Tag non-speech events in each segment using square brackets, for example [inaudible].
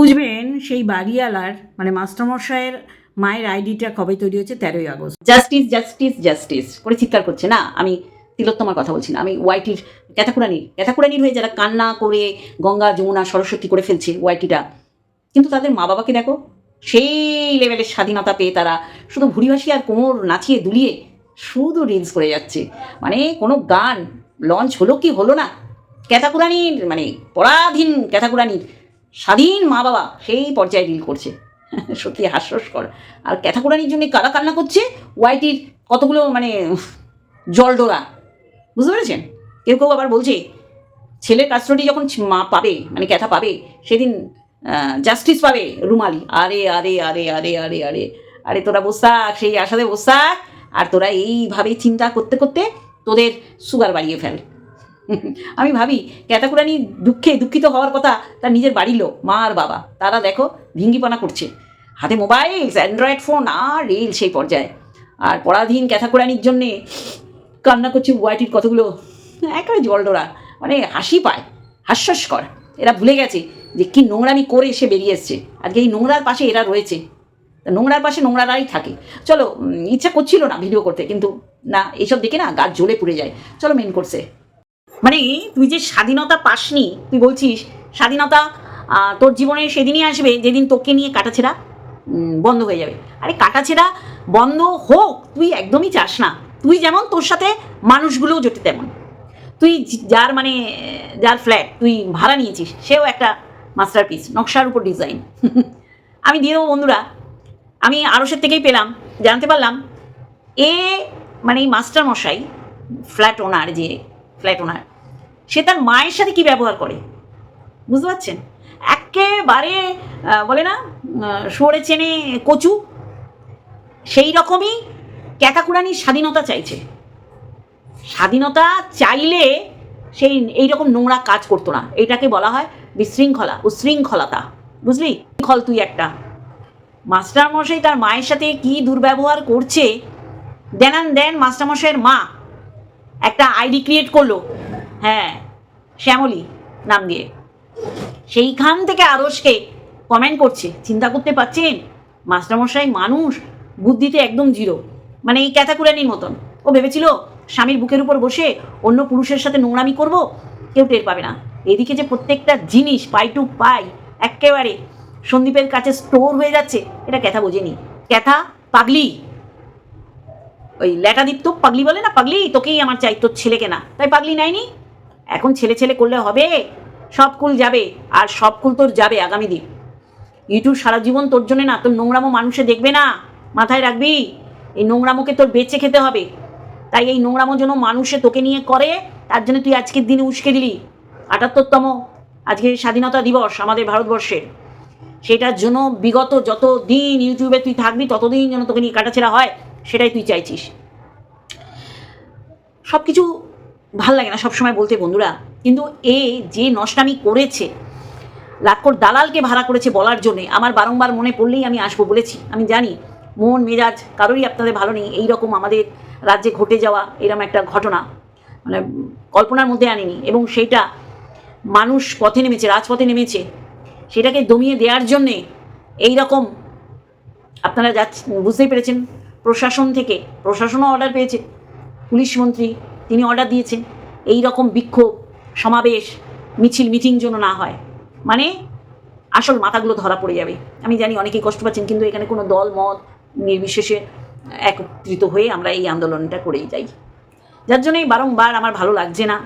বুঝবেন, সেই বাড়িওয়ালার মানে মাস্টারমশাইয়ের মায়ের আইডিটা কবে তৈরি হচ্ছে তেরোই আগস্ট। Justice justice justice. করে চিৎকার করছে, না? আমি তিলোত্তমার কথা বলছি না। আমি ওয়াইটির ক্যাথাকুরানির ক্যাথাকুরানির হয়ে যারা কান্না করে, গঙ্গা, যমুনা, সরস্বতী করে ফেলছে ওয়াইটিটা, কিন্তু তাদের মা বাবাকে দেখো, সেই লেভেলের স্বাধীনতা পেয়ে তারা শুধু ভুড়ি ভাসি আর কোমর নাচিয়ে দুলিয়ে শুধু রিলস করে যাচ্ছে। মানে কোনো গান লঞ্চ হলো কি হলো না? ক্যাথাকুরানির মানে পরাধীন ক্যাথাকুরানির স্বাধীন মা বাবা সেই পর্যায়ে রিল করছে। সত্যি হাস্যস্কর। আর ক্যাথাকুরানির জন্য কারা কান্না করছে? ওয়াইটির কতগুলো মানে জলডোরা। বুঝতে পেরেছেন? কেউ কেউ আবার বলছে, ছেলের কাস্টডি যখন মা পাবে মানে ক্যাথা পাবে, সেদিন জাস্টিস পাবে রুমালি। আরে আরে আরে আরে আরে আরে আরে তোরা বসাক সেই আশাতে বসাক আর তোরা এইভাবে চিন্তা করতে করতে তোদের সুগার বাড়িয়ে ফেল। আমি ভাবি, ক্যাতাকুরানি দুঃখে দুঃখিত হওয়ার কথা তার নিজের বাড়ির লোক, মা আর বাবা। তারা দেখো ভিঙ্গিপনা করছে। হাতে মোবাইল অ্যান্ড্রয়েড ফোন, আর রিল সেই পর্যায়ে। আর পরাধীন ক্যাথাকুরানির জন্যে কান্না করছে ওয়াইটির কতগুলো, একেবারে জলডোরা। মানে হাসি পায়, হাস্যস্কর। এরা ভুলে গেছে যে কি নোংরামি করে এসে বেরিয়ে এসছে। আজকে এই নোংরার পাশে এরা রয়েছে। নোংরার পাশে নোংরারাই থাকে। চলো ইচ্ছা করছিল না ভিডিও করতে, কিন্তু না, এইসব দেখে না গাছ জ্বলে পুড়ে যায়। চলো মেন করছে মানে তুই যে স্বাধীনতা পাসনি, তুই বলছিস, স্বাধীনতা তোর জীবনে সেদিনই আসবে যেদিন তোকে নিয়ে কাটাছেড়া বন্ধ হয়ে যাবে। আরে কাটাছেড়া বন্ধ হোক, তুই একদমই চাস না। তুই যেমন তোর সাথে মানুষগুলোও জোটে তেমন। তুই যার মানে যার ফ্ল্যাট তুই ভাড়া নিয়েছিস, সেও একটা মাস্টারপিস নকশার উপর ডিজাইন [laughs] আমি দিয়ে দেবো বন্ধুরা। আমি আরসের থেকেই পেলাম, জানতে পারলাম। এ মানে এই মাস্টার মশাই ফ্ল্যাট ওনার যে ফ্ল্যাট ওনার সে তার মায়ের সাথে কি ব্যবহার করে? বুঝতে পারছেন? একেবারে বলে না সরে চেনে কচু। সেই রকমই ক্যাকাকুরানির স্বাধীনতা চাইছে। স্বাধীনতা চাইলে সেই এইরকম নোংরা কাজ করতো না। এটাকে বলা হয় বিশৃঙ্খলা, উশৃঙ্খলতা। বুঝলি? খল তুই একটা। মাস্টারমশাই তার মায়ের সাথে কি দুর্ব্যবহার করছে? দেনান দেন মাস্টারমশাইয়ের মা একটা আইডি ক্রিয়েট করল। হ্যাঁ শ্যামলী নাম দিয়ে। সেইখান থেকে আরসকে কমেন্ট করছে। চিন্তা করতে পারছেন? মাস্টারমশাই মানুষ, বুদ্ধিতে একদম জিরো। মানে এই ক্যাথাকুরানির মতন। ও ভেবেছিল, স্বামীর বুকের উপর বসে অন্য পুরুষের সাথে নোংরামি করব, কেউ টের পাবে না। এদিকে যে প্রত্যেকটা জিনিস, পাই টু পাই একেবারে সন্দীপের কাছে স্টোর হয়ে যাচ্ছে, এটা ক্যাথা বোঝেনি। ক্যাথা, পাগলি। ওই ল্যাটাদীপ্ত পাগলি বলে না? পাগলি, তোকেই আমার চাই তোর ছেলেকে না। তাই পাগলি নেয়নি? এখন ছেলে ছেলে করলে হবে? সব কুল যাবে, আর সব কুল তোর যাবে আগামী দিন। ইউটিউব সারা জীবন তোর জন্য না, তোর নোংরামো মানুষে দেখবে না? মাথায় রাখবি, এই নোংরামোকে তোর বেঁচে খেতে হবে। তাই এই নোংরামো যেন মানুষে তোকে নিয়ে করে, তার জন্য তুই আজকের দিনে উস্কে দিলি। আটাত্তরতম আজকে স্বাধীনতা দিবস আমাদের ভারতবর্ষের। সেটার জন্য বিগত যত দিন ইউটিউবে তুই থাকবি, ততদিন যেন তোকে নিয়ে কাটাছেড়া হয়, সেটাই তুই চাইছিস। সব কিছু ভালো লাগে না সবসময় বলতে বন্ধুরা। কিন্তু এ যে নষ্টামি করেছে লাক্ষর দালালকে ভাড়া করেছে বলার জন্যে, আমার বারংবার মনে পড়লেই আমি আসব বলেছি। আমি জানি মন, মেজাজ কারোরই আপনাদের ভালো নেই এই রকম আমাদের রাজ্যে ঘটে যাওয়া এরকম একটা ঘটনা মানে কল্পনার মধ্যে আনিনি। এবং সেইটা মানুষ পথে নেমেছে, রাজপথে নেমেছে, সেটাকে দমিয়ে দেওয়ার জন্যে এই রকম আপনারা যাচ্ছেন বুঝতেই পেরেছেন, প্রশাসন থেকে, প্রশাসনও অর্ডার পেয়েছে, পুলিশ মন্ত্রী তিনি অর্ডার দিয়েছেন এই রকম বিক্ষোভ, সমাবেশ, মিছিল মিটিং যেন না হয়। মানে আসল মাথাগুলো ধরা পড়ে যাবে। আমি জানি অনেকেই কষ্ট পাচ্ছেন, কিন্তু এখানে কোনো দল, মত নির্বিশেষে একত্রিত হয়ে আমরা এই আন্দোলনটা করেই যাই। যার জন্যই বারংবার আমার ভালো লাগছে না,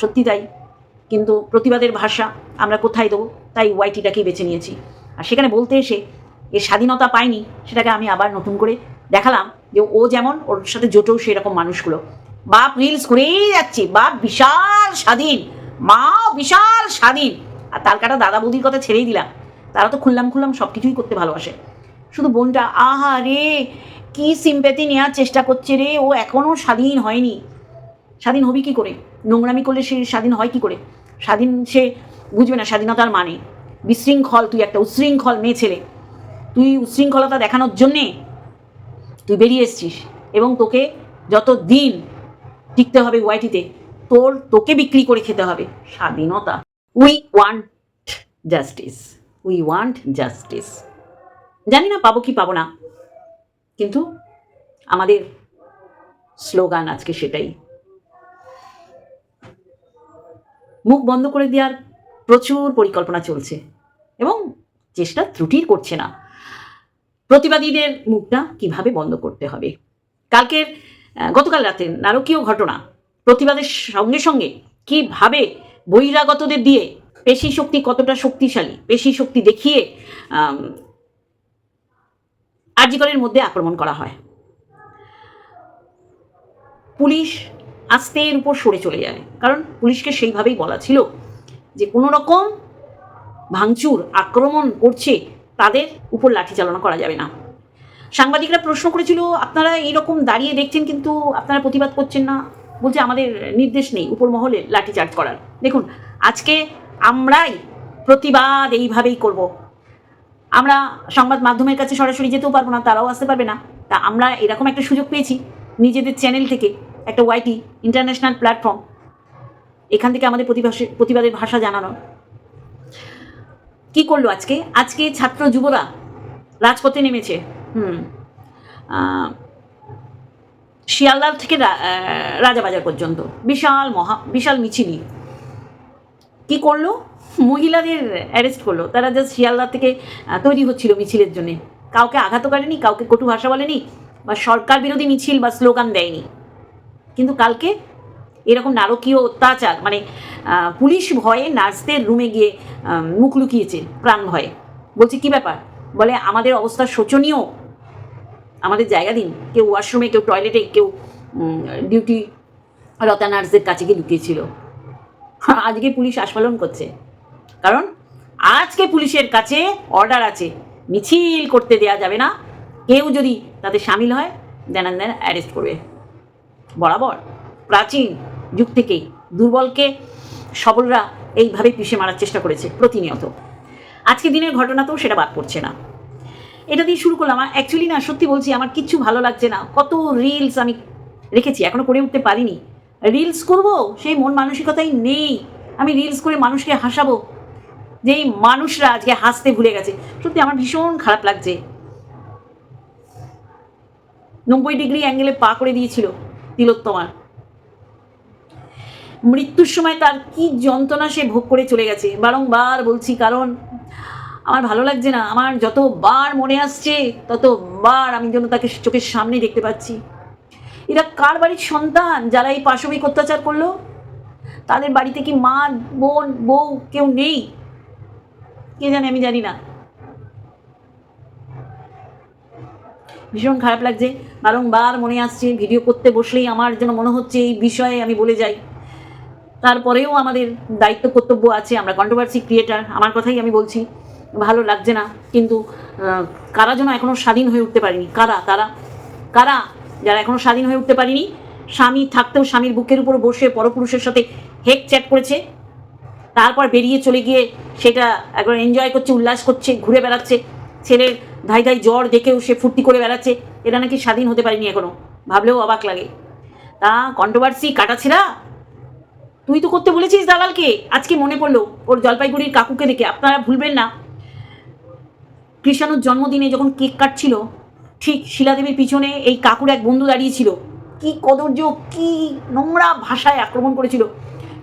সত্যি তাই। কিন্তু প্রতিবাদের ভাষা আমরা কোথায় দেবো? তাই ওয়াইটিটাকেই বেছে নিয়েছি। আর সেখানে বলতে এসে এর স্বাধীনতা পায়নি সেটাকে আমি আবার নতুন করে দেখালাম যে ও যেমন, ওর সাথে জোটেও সেরকম মানুষগুলো। বাপ রিলস করেই যাচ্ছে, বাপ বিশাল স্বাধীন মাও বিশাল স্বাধীন। আর তার কাটা দাদা বৌদির কথা ছেড়েই দিলাম। তারা তো খুললাম খুললাম সব কিছুই করতে ভালোবাসে। শুধু বোনটা, আহা রে, কি সিম্প্যাথি নেওয়ার চেষ্টা করছে রে, ও এখনও স্বাধীন হয়নি। স্বাধীন হবি কি করে? নোংরামি করলে সে স্বাধীন হয় কি করে? স্বাধীন সে বুঝবে না, স্বাধীনতার মানে। বিশৃঙ্খল, তুই একটা উচ্ছৃঙ্খল মেয়ে ছেলে। তুই উচ্ছৃঙ্খলতা দেখানোর জন্যে তুই বেরিয়ে এসছিস। এবং তোকে যত দিন টিকতে হবে ওয়াইটিতে তোর, তোকে বিক্রি করে খেতে হবে। স্বাধীনতা। We want justice we want justice জানি না পাবো কি পাবো না। কিন্তু আমাদের স্লোগান আজকে সেটাই। মুখ বন্ধ করে দেওয়ার প্রচুর পরিকল্পনা চলছে এবং চেষ্টা ত্রুটির করছে না। প্রতিবাদীদের মুখটা কীভাবে বন্ধ করতে হবে? কালকের গতকাল রাতে নারকীয় ঘটনা প্রতিবাদের সঙ্গে সঙ্গে কীভাবে বহিরাগতদের দিয়ে পেশি শক্তি কতটা শক্তিশালী পেশি শক্তি দেখিয়ে আম, আরজিকরের মধ্যে আক্রমণ করা হয়। পুলিশ আস্তে এর উপর সরে চলে যায় কারণ পুলিশকে সেইভাবেই বলা ছিল যে কোনো রকম ভাঙচুর আক্রমণ করছে তাদের উপর লাঠি চালনা করা যাবে না। সাংবাদিকরা প্রশ্ন করেছিল, আপনারা এইরকম দাঁড়িয়ে দেখছেন কিন্তু আপনারা প্রতিবাদ করছেন না? বলছে, আমাদের নির্দেশ নেই উপর মহলে লাঠিচার্জ করার। দেখুন, আজকে আমরাই প্রতিবাদ এইভাবেই করব। আমরা সংবাদ মাধ্যমের কাছে সরাসরি যেতেও পারব না, তারাও আসতে পারবে না। তা আমরা এরকম একটা সুযোগ পেয়েছি নিজেদের চ্যানেল থেকে, একটা ওয়াইটি, ইন্টারন্যাশনাল প্ল্যাটফর্ম, এখান থেকে আমাদের প্রতিবাসী প্রতিবাদের ভাষা জানানো। কি করল আজকে? আজকে ছাত্র যুবরা রাজপথে নেমেছে। হুম। থেকে রাজাবাজার পর্যন্ত। বিশাল মহা, বিশাল মিছিলই। কি করল? মহিলাদের অ্যারেস্ট করল। তারা জাস্ট শিয়ালদার থেকে তৈরি হচ্ছিল মিছিলের জন্য। কাউকে আঘাত করেনি, কাউকে কটু ভাষা বলেনি, বা সরকার বিরোধী মিছিল বা স্লোগান দেয়নি। কিন্তু কালকে এরকম নারকীয় অত্যাচার মানে পুলিশ ভয়ে নার্সদের রুমে গিয়ে মুখ লুকিয়েছে, প্রাণ ভয়ে। বলছে, কি ব্যাপার? বলে, আমাদের অবস্থা শোচনীয়। আমাদের জায়গা দিন। কেউ ওয়াশরুমে কেউ টয়লেটে কেউ ডিউটি রতা নার্সদের কাছে গিয়ে লুকিয়েছিল। [laughs] আজকে পুলিশ আস্ফালন করছে। কারণ আজকে পুলিশের কাছে অর্ডার আছে, মিছিল করতে দেয়া যাবে না। কেউ যদি তাতে সামিল হয় দেন দেন অ্যারেস্ট করবে। বরাবর। প্রাচীন যুগ থেকেই দুর্বলকে সবলরা এইভাবে পিষে মারার চেষ্টা করেছে প্রতিনিয়ত। আজকে দিনের ঘটনাতেও সেটা বাদ পড়ছে না। এটা দিয়ে শুরু করলাম। অ্যাকচুয়ালি না, সত্যি বলছি, আমার কিচ্ছু ভালো লাগছে না। কত রিলস আমি রেখেছি, এখনও করে উঠতে পারিনি। রিলস করব, সেই মন মানসিকতাই নেই। আমি রিলস করে মানুষকে হাসাবো, যেই মানুষরা আজকে হাসতে ভুলে গেছে। সত্যি আমার ভীষণ খারাপ লাগছে। নব্বই ডিগ্রি অ্যাঙ্গেলে পা করে দিয়েছিল তিলোত্তমার। মৃত্যুর সময় তার কি যন্ত্রণা সে ভোগ করে চলে গেছে? বারংবার বলছি, কারণ আমার ভালো লাগছে না। আমার যতবার মনে আসছে, ততবার আমি যেন তাকে চোখের সামনে দেখতে পাচ্ছি। এরা কার বাড়ির সন্তান যারা এই পাশবিক অত্যাচার করল? তাদের বাড়িতে কি মা, বোন, বউ কেউ নেই? কে জানে, আমি জানি না। ভীষণ খারাপ লাগছে। বারংবার মনে আসছে, ভিডিও করতে বসলেই আমার যেন মনে হচ্ছে এই বিষয়ে আমি বলে যাই। তারপরেও আমাদের দায়িত্ব কর্তব্য আছে, আমরা কন্ট্রোভার্সি ক্রিয়েটার আমার কথাই আমি বলছি। ভালো লাগছে না, কিন্তু কারা যেন এখনও স্বাধীন হয়ে উঠতে পারেনি? কারা? তারা? কারা? যারা এখনও স্বাধীন হয়ে উঠতে পারেনি, স্বামী থাকতেও স্বামীর বুকের উপর বসে পরপুরুষের সাথে হেক চ্যাট করেছে, তারপর বেরিয়ে চলে গিয়ে সেটা একবার এনজয় করছে, উল্লাস করছে, ঘুরে বেড়াচ্ছে, ছেলের ধাই ধাই জ্বর দেখেও সে ফুর্তি করে বেড়াচ্ছে, এরা নাকি স্বাধীন হতে পারেনি এখনও, ভাবলেও অবাক লাগে। তা কন্ট্রোভার্সি কাটাছিরা তুই তো করতে বলেছিস দালালকে, আজকে মনে পড়ল, ওর জলপাইগুড়ির কাকুকে দেখে, আপনারা ভুলবেন না। কৃষাণুর জন্মদিনে যখন কেক কাটছিল, ঠিক শিলাদেবীর পিছনে এই কাকুর এক বন্ধু দাঁড়িয়েছিল। কি কদর্য কি নোংরা ভাষায় আক্রমণ করেছিল।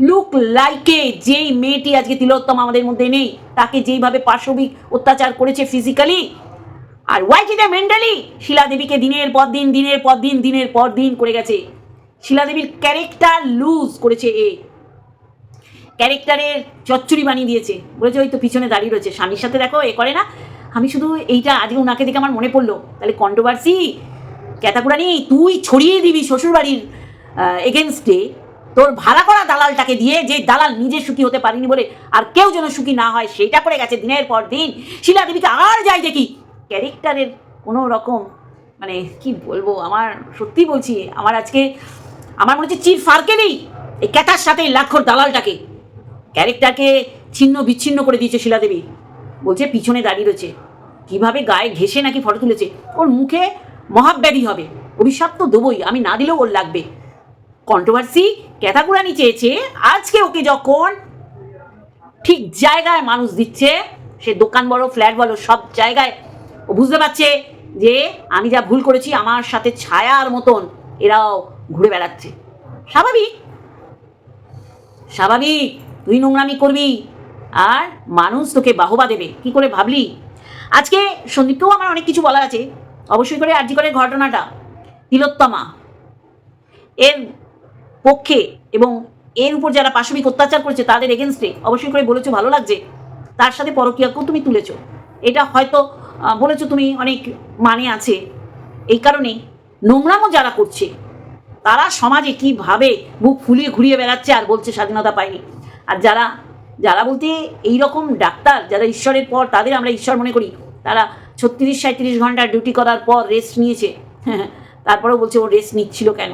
লুক লাইকে যেই মেয়েটি আজকে তিলোত্তম আমাদের মধ্যে নেই, তাকে যেইভাবে পাশবিক অত্যাচার করেছে ফিজিক্যালি আর ওয়াইটিতে মেন্টালি শিলাদেবীকে দিনের পর দিন, দিনের পর দিন, দিনের পর দিন করে গেছে। শিলাদেবীর ক্যারেক্টার লুজ করেছে এ। ক্যারেক্টারের চচ্চড়ি বানিয়ে দিয়েছে। বলেছে, ওই তো পিছনে দাঁড়িয়ে রয়েছে। স্বামীর সাথে দেখো, এ করে না। আমি শুধু এইটা আজকে ওনাকে দেখে আমার মনে পড়ল, তাহলে কন্ট্রোভার্সি ক্যাতাকুরানি তুই ছড়িয়ে দিবি শ্বশুরবাড়ির এগেনস্টে তোর ভাড়া করা দালালটাকে দিয়ে যে দালাল নিজে সুখী হতে পারিনি বলে আর কেউ যেন সুখী না হয়, সেটা করে গেছে দিনের পর দিন। শিলা দেবীকে আর যাই দেখি। ক্যারেক্টারের কোনো রকম মানে কি বলব, আমার সত্যি বলছি, আমার আজকে, আমার মনে হচ্ছে চির ফারকে নেই এই ক্যাটার সাথে লাক্ষর দালালটাকে। ক্যারেক্টারকে ছিন্ন বিচ্ছিন্ন করে দিয়েছে শিলাদেবী বলছে পিছনে দাঁড়িয়ে রয়েছে। কীভাবে গায়ে ঘেসে নাকি ফটো তুলেছে? ওর মুখে মহাব্যাধি হবে। অভিশাপ তো দেবই, আমি না দিলেও ওর লাগবে। কন্ট্রোভার্সি ক্যাথাগুড়ানি চেয়েছে, আজকে ওকে যখন ঠিক জায়গায় মানুষ দিচ্ছে, সে দোকান বলো ফ্ল্যাট বলো, সব জায়গায়, ও বুঝতে পারছে যে আমি যা ভুল করেছি, আমার সাথে ছায়ার মতন এরাও ঘুরে বেড়াচ্ছে। স্বাভাবিক? স্বাভাবিক? তুই নোংরামি করবি আর মানুষ তোকে বাহবা দেবে। কি করে ভাবলি? আজকে সন্দীপকেও আমার অনেক কিছু বলার আছে। অবশ্যই করে আর্জি করে ঘটনাটা। তিলোত্তমা, এর পক্ষে এবং এর উপর যারা পাশবিক অত্যাচার করেছে তাদের এগেনস্টে অবশ্যই করে বলেছ, ভালো লাগছে। তার সাথে পরকীয়াকেও তুমি তুলেছো। এটা হয়তো বলেছ তুমি অনেক মানে আছে। এই কারণে নোংরামও যারা করছে, তারা সমাজে কীভাবে বুক ফুলিয়ে ঘুরিয়ে বেড়াচ্ছে আর বলছে স্বাধীনতা পায়নি। আর যারা যারা বলতে এই রকম ডাক্তার, যারা ঈশ্বরের পর, তাদের আমরা ঈশ্বর মনে করি। তারা ছত্রিশ সাঁত্রিশ ঘণ্টা ডিউটি করার পর রেস্ট নিয়েছে। [laughs] তারপরেও বলছে ও রেস্ট নিচ্ছিল কেন?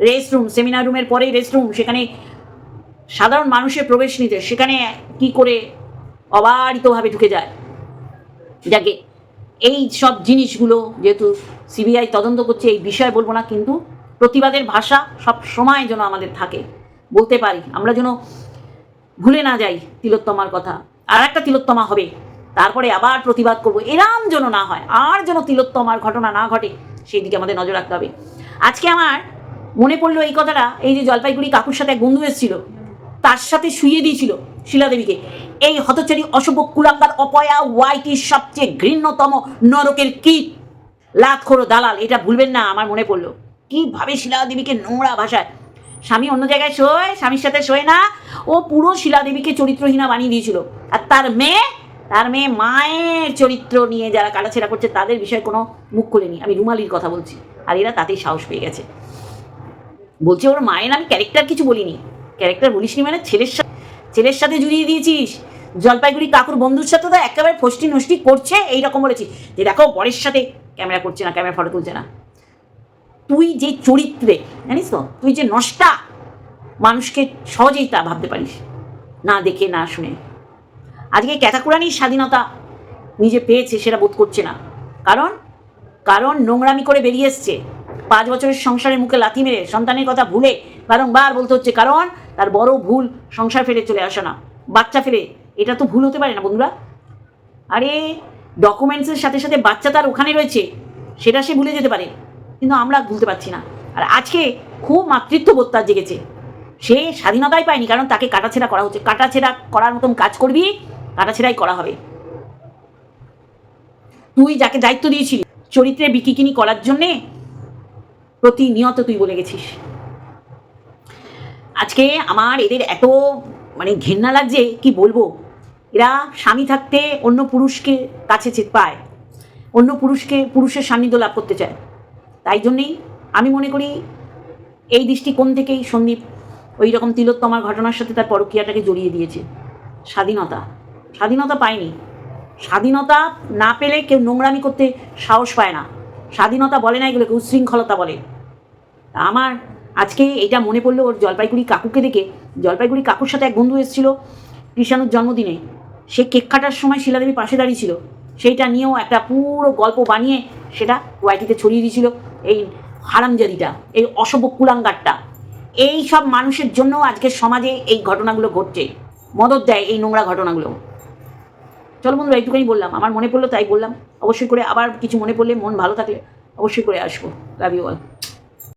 রেস্ট রুম সেমিনার রুমের পরেই রেস্ট রুম সেখানে সাধারণ মানুষের প্রবেশ নিতে, সেখানে কি করে অবারিতভাবে ঢুকে যায়? যাকে এই সব জিনিসগুলো যেহেতু সিবিআই তদন্ত করছে, এই বিষয়ে বলব না, কিন্তু প্রতিবাদের ভাষা সব সময় যেন আমাদের থাকে। বলতে পারি, আমরা যেন ভুলে না যাই তিলোত্তমার কথা। আর একটা তিলোত্তমা হবে। তারপরে আবার প্রতিবাদ করব। এরাম যেন না হয়, আর যেন তিলোত্তমার ঘটনা না ঘটে সেই দিকে আমাদের নজর রাখতে হবে। আজকে আমার মনে পড়ল এই কথাটা, এই যে জলপাইগুড়ি কাকুর সাথে এক বন্ধু এসেছিল, তার সাথে শুইয়ে দিয়েছিল শিলাদেবীকে। এই হতচারী অসভ্য কুলাঙ্গার অপয়া ওয়াইটির সবচেয়ে ঘৃণ্যতম নরকের কীট লাতখোরো দালাল, এটা ভুলবেন না, আমার মনে পড়ল। কীভাবে শিলাদেবীকে নোংরা ভাষায় স্বামী অন্য জায়গায় শোয়, স্বামীর সাথে শোয় না। ও পুরো শিলাদেবীকে চরিত্রহীনা বানিয়ে দিয়েছিল। আর তার মেয়ে তার মেয়ে মায়ের চরিত্র নিয়ে যারা কাটাছেড়া করছে, তাদের বিষয়ে কোনো মুখ খুলেনি। আমি রুমালির কথা বলছি, আর এরা তাতেই সাহস পেয়ে গেছে। বলছে, ওর মায়ের আমি ক্যারেক্টার কিছু বলিনি। ক্যারেক্টার বলিসনি মানে ছেলের সাথে ছেলের সাথে জুড়িয়ে দিয়েছিস। জলপাইগুড়ি কাকুর বন্ধুর সাথে তো একেবারে ফষ্টি নষ্টি করছে, এইরকম বলেছি। যে দেখো, বরের সাথে ক্যামেরা করছে না, ক্যামেরা ফটো তুলছে না। তুই যে চরিত্রে, জানিস তো? তুই যে নষ্টা, মানুষকে সহজেই তা ভাবতে পারিস। না দেখে, না শুনে। আজকে ক্যাতাকুরানির স্বাধীনতা নিজে পেয়েছে সেটা বোধ করছে না। কারণ? কারণ নোংরামি করে বেরিয়ে এসছে। পাঁচ বছরের সংসারের মুখে লাথি মেরে, সন্তানের কথা ভুলে বারংবার বলতে হচ্ছে। কারণ? তার বড় ভুল সংসার ফেলে চলে আসা না। বাচ্চা ফেলে। এটা তো ভুল হতে পারে না বন্ধুরা। আরে ডকুমেন্টসের সাথে সাথে বাচ্চা তার ওখানে রয়েছে। সেটা সে ভুলে যেতে পারে। কিন্তু আমরা ভুলতে পারছি না। আর আজকে খুব মাতৃত্ববোধ তার জেগেছে। সে স্বাধীনতাই পায়নি, কারণ তাকে কাটাছেড়া করা হচ্ছে। কাটাছেড়া করার মতন কাজ করবি, কাটাছেড়াই করা হবে। তুই যাকে দায়িত্ব দিয়েছিলি, চরিত্রে বিকিকিনি করার জন্যে প্রতিনিয়ত তুই বলে গেছিস। আজকে আমার এদের এত মানে ঘেন্না লাগছে, কি বলব? এরা স্বামী থাকতে অন্য পুরুষকে কাছে পায়। অন্য পুরুষকে, পুরুষের সান্নিধ্য লাভ করতে চায়। তাই জন্যেই আমি মনে করি এই দৃষ্টিকোণ থেকেই সন্দীপ ওই রকম তিলোত্তমার ঘটনার সাথে তার পরকীয়াটাকে জড়িয়ে দিয়েছে। স্বাধীনতা। স্বাধীনতা পায়নি। স্বাধীনতা না পেলে কেউ নোংরামি করতে সাহস পায় না। স্বাধীনতা বলে না এগুলোকে উচ্ছৃঙ্খলতা বলে। আমার আজকে এটা মনে পড়ল ওর জলপাইগুড়ি কাকুকে দেখে। জলপাইগুড়ি কাকুর সাথে এক বন্ধু এসেছিল কৃষাণুর জন্মদিনে। সে কেক কাটার সময় শিলাদেবী পাশে দাঁড়িয়েছিল সেইটা নিয়েও একটা পুরো গল্প বানিয়ে সেটা ওয়াইটিতে ছড়িয়ে দিয়েছিল। এই হারামজাদিটা, এই অশুভ কুলাঙ্গারটা, এই সব মানুষের জন্য আজকে সমাজে এই ঘটনাগুলো ঘটছে। মদত দেয় এই নোংরা ঘটনাগুলো। চলো বন্ধুরা, একটুখানি বললাম। আমার মনে পড়ল, তাই বললাম। অবশ্যই করে আবার কিছু মনে পড়লে, মন ভালো থাকলে অবশ্যই করে আসব। Love you all